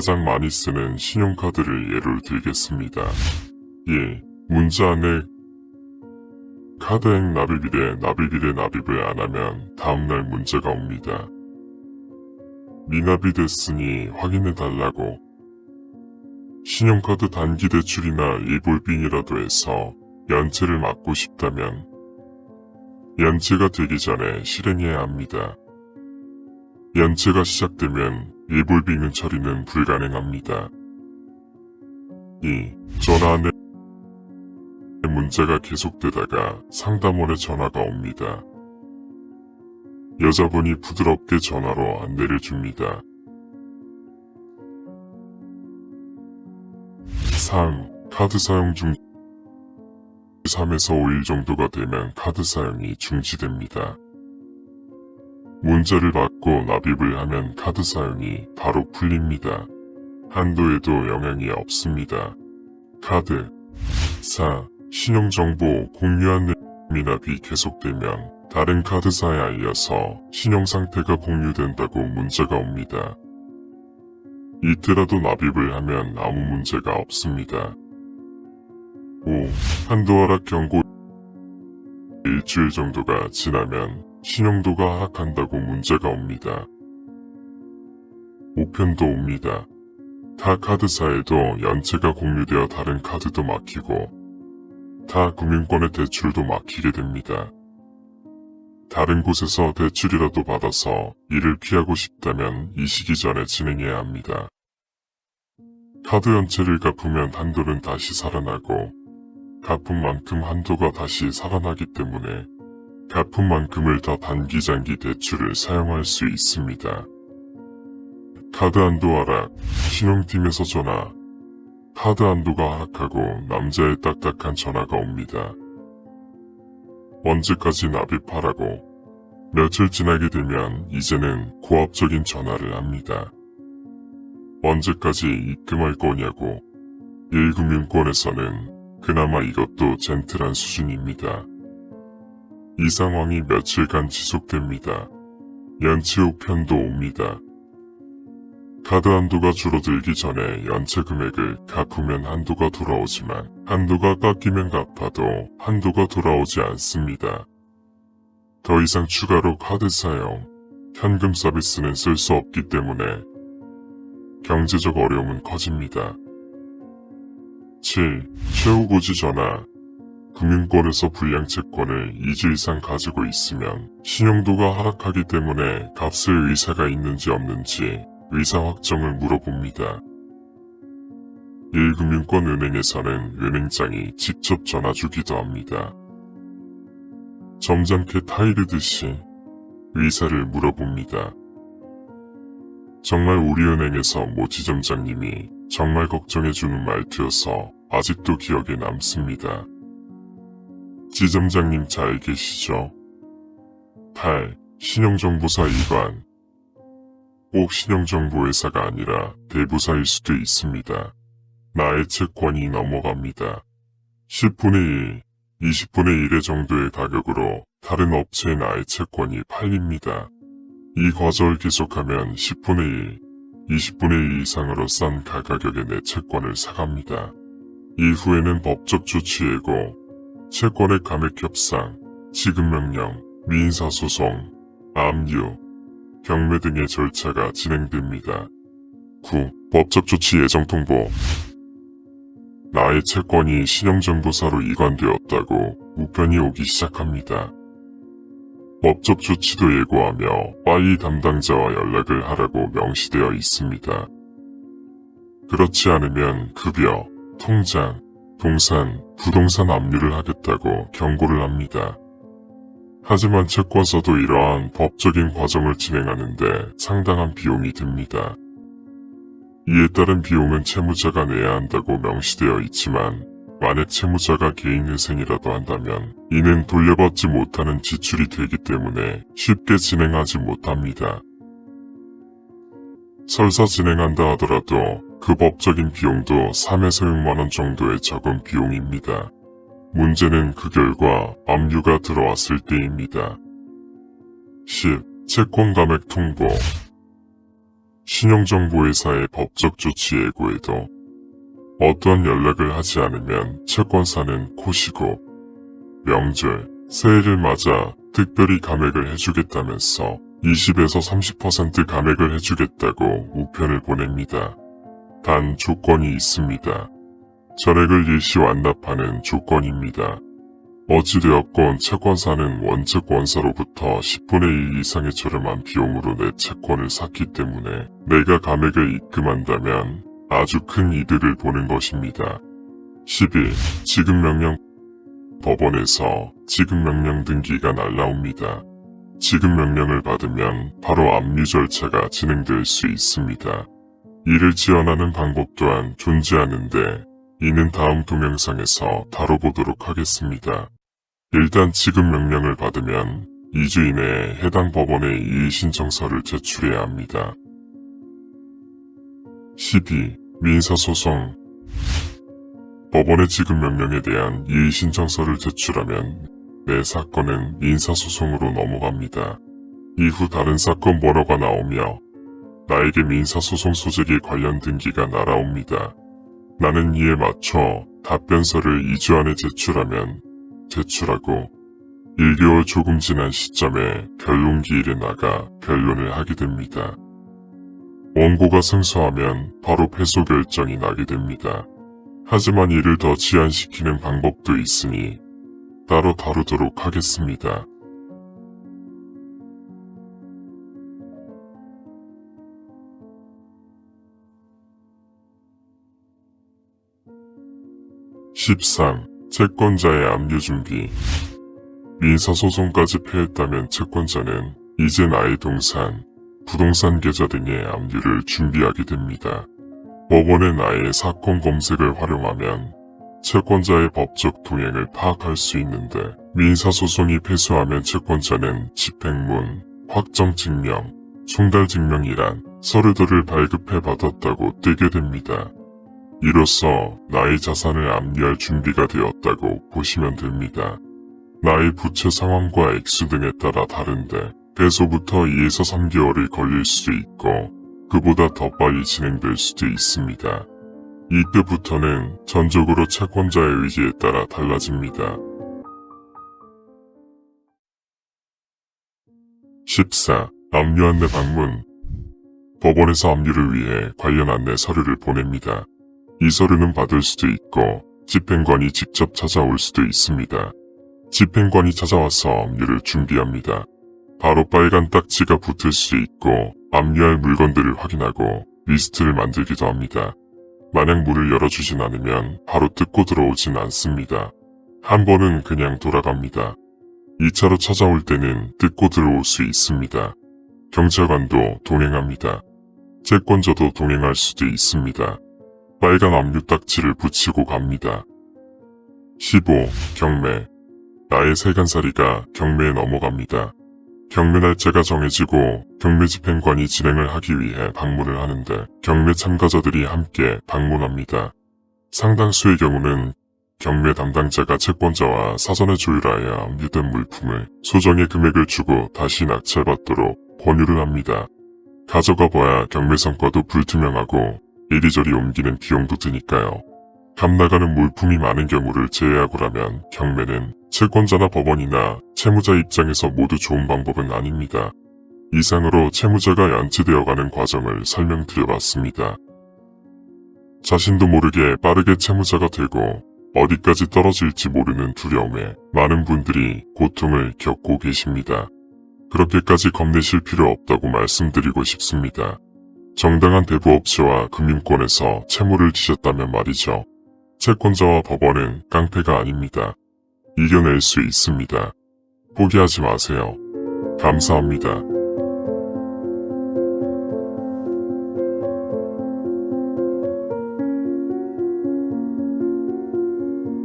가장 많이 쓰는 신용카드를 예를 들겠습니다. 1. 문자 안에 카드액 납입일에 납입일에 납입을 안 하면 다음날 문제가 옵니다. 미납이 됐으니 확인해 달라고. 신용카드 단기 대출이나 리볼빙이라도 해서 연체를 막고 싶다면 연체가 되기 전에 실행해야 합니다. 연체가 시작되면 리볼빙은 처리는 불가능합니다. 2. 전화 안에 문제가 계속되다가 상담원의 전화가 옵니다. 여자분이 부드럽게 전화로 안내를 줍니다. 3. 카드 사용 중 3에서 5일 정도가 되면 카드 사용이 중지됩니다. 문자를 받고 납입을 하면 카드 사용이 바로 풀립니다. 한도에도 영향이 없습니다. 카드 4. 신용정보 공유한 미납이 계속되면 다른 카드사에 알려서 신용상태가 공유된다고 문자가 옵니다. 이때라도 납입을 하면 아무 문제가 없습니다. 5. 한도 하락 경고 일주일 정도가 지나면 신용도가 하락한다고 문제가 옵니다. 우편도 옵니다. 타 카드사에도 연체가 공유되어 다른 카드도 막히고 타 금융권의 대출도 막히게 됩니다. 다른 곳에서 대출이라도 받아서 이를 피하고 싶다면 이 시기 전에 진행해야 합니다. 카드 연체를 갚으면 한도는 다시 살아나고 갚은 만큼 한도가 다시 살아나기 때문에 갚은 만큼을 더 단기장기 대출을 사용할 수 있습니다. 카드 한도 하락, 신용팀에서 전화, 카드 한도가 하락하고 남자의 딱딱한 전화가 옵니다. 언제까지 납입하라고 며칠 지나게 되면 이제는 고압적인 전화를 합니다. 언제까지 입금할 거냐고 1금융권에서는 그나마 이것도 젠틀한 수준입니다. 이 상황이 며칠간 지속됩니다. 연체 우편도 옵니다. 카드 한도가 줄어들기 전에 연체 금액을 갚으면 한도가 돌아오지만 한도가 깎이면 갚아도 한도가 돌아오지 않습니다. 더 이상 추가로 카드 사용, 현금 서비스는 쓸 수 없기 때문에 경제적 어려움은 커집니다. 7. 최후 고지 전화 금융권에서 불량 채권을 2주 이상 가지고 있으면 신용도가 하락하기 때문에 값을 의사가 있는지 없는지 의사 확정을 물어봅니다. 1금융권 은행에서는 은행장이 직접 전화 주기도 합니다. 점잖게 타이르듯이 의사를 물어봅니다. 정말 우리 은행에서 모 지점장님이 정말 걱정해주는 말투여서 아직도 기억에 남습니다. 지점장님 잘 계시죠? 8. 신용정보사 일관 꼭 신용정보회사가 아니라 대부사일 수도 있습니다. 나의 채권이 넘어갑니다. 10분의 1, 20분의 1의 정도의 가격으로 다른 업체에 나의 채권이 팔립니다. 이 과정을 계속하면 10분의 1, 20분의 1 이상으로 싼 가격에 내 채권을 사갑니다. 이후에는 법적 조치 예고, 채권의 감액 협상, 지급명령, 민사소송, 압류, 경매 등의 절차가 진행됩니다. 9. 법적 조치 예정 통보 나의 채권이 신용정보사로 이관되었다고 우편이 오기 시작합니다. 법적 조치도 예고하며 빨리 담당자와 연락을 하라고 명시되어 있습니다. 그렇지 않으면 급여, 통장, 동산, 부동산 압류를 하겠다고 경고를 합니다. 하지만 채권서도 이러한 법적인 과정을 진행하는데 상당한 비용이 듭니다. 이에 따른 비용은 채무자가 내야 한다고 명시되어 있지만 만약 채무자가 개인회생이라도 한다면 이는 돌려받지 못하는 지출이 되기 때문에 쉽게 진행하지 못합니다. 설사 진행한다 하더라도 그 법적인 비용도 3에서 6만원 정도의 적은 비용입니다. 문제는 그 결과 압류가 들어왔을 때입니다. 10. 채권 감액 통보 신용정보회사의 법적 조치 예고에도 어떠한 연락을 하지 않으면 채권사는 코시고 명절, 새해를 맞아 특별히 감액을 해주겠다면서 20에서 30% 감액을 해주겠다고 우편을 보냅니다. 단 조건이 있습니다. 전액을 일시 완납하는 조건입니다. 어찌되었건 채권사는 원책 원사로부터 10분의 1 이상의 저렴한 비용으로 내 채권을 샀기 때문에 내가 감액을 입금한다면 아주 큰 이득을 보는 것입니다. 11. 지급명령 법원에서 지급명령 등기가 날라옵니다. 지급명령을 받으면 바로 압류 절차가 진행될 수 있습니다. 이를 지원하는 방법 또한 존재하는데 이는 다음 동영상에서 다뤄보도록 하겠습니다. 일단 지급 명령을 받으면 2주 이내에 해당 법원에 이의신청서를 제출해야 합니다. 12. 민사소송 법원의 지급 명령에 대한 이의신청서를 제출하면 내 사건은 민사소송으로 넘어갑니다. 이후 다른 사건 번호가 나오며 나에게 민사소송 소재기 관련 등기가 날아옵니다. 나는 이에 맞춰 답변서를 2주 안에 제출하면 제출하고 1개월 조금 지난 시점에 변론기일에 나가 변론을 하게 됩니다. 원고가 승소하면 바로 패소 결정이 나게 됩니다. 하지만 이를 더 지연시키는 방법도 있으니 따로 다루도록 하겠습니다. (13) 채권자의 압류 준비 민사소송까지 패했다면 채권자는 이제 나의 동산, 부동산 계좌 등의 압류를 준비하게 됩니다. 법원의 나의 사건 검색을 활용하면 채권자의 법적 동행을 파악할 수 있는데 민사소송이 패소하면 채권자는 집행문, 확정증명, 송달증명이란 서류들을 발급해 받았다고 뜨게 됩니다. 이로써 나의 자산을 압류할 준비가 되었다고 보시면 됩니다. 나의 부채 상황과 액수 등에 따라 다른데 배소부터 2에서 3개월이 걸릴 수도 있고 그보다 더 빨리 진행될 수도 있습니다. 이때부터는 전적으로 채권자의 의지에 따라 달라집니다. 14. 압류 안내 방문 법원에서 압류를 위해 관련 안내 서류를 보냅니다. 이 서류는 받을 수도 있고 집행관이 직접 찾아올 수도 있습니다. 집행관이 찾아와서 압류를 준비합니다. 바로 빨간 딱지가 붙을 수 있고 압류할 물건들을 확인하고 리스트를 만들기도 합니다. 만약 문을 열어주진 않으면 바로 뜯고 들어오진 않습니다. 한 번은 그냥 돌아갑니다. 2차로 찾아올 때는 뜯고 들어올 수 있습니다. 경찰관도 동행합니다. 채권자도 동행할 수도 있습니다. 빨간 압류 딱지를 붙이고 갑니다. 15. 경매 나의 세간살이가 경매에 넘어갑니다. 경매 날짜가 정해지고 경매 집행관이 진행을 하기 위해 방문을 하는데 경매 참가자들이 함께 방문합니다. 상당수의 경우는 경매 담당자가 채권자와 사전에 조율하여 압류된 물품을 소정의 금액을 주고 다시 낙찰받도록 권유를 합니다. 가져가 봐야 경매 성과도 불투명하고 이리저리 옮기는 비용도 드니까요. 값 나가는 물품이 많은 경우를 제외하고라면 경매는 채권자나 법원이나 채무자 입장에서 모두 좋은 방법은 아닙니다. 이상으로 채무자가 연체되어가는 과정을 설명드려봤습니다. 자신도 모르게 빠르게 채무자가 되고 어디까지 떨어질지 모르는 두려움에 많은 분들이 고통을 겪고 계십니다. 그렇게까지 겁내실 필요 없다고 말씀드리고 싶습니다. 정당한 대부업체와 금융권에서 채무를 지셨다면 말이죠. 채권자와 법원은 깡패가 아닙니다. 이겨낼 수 있습니다. 포기하지 마세요. 감사합니다.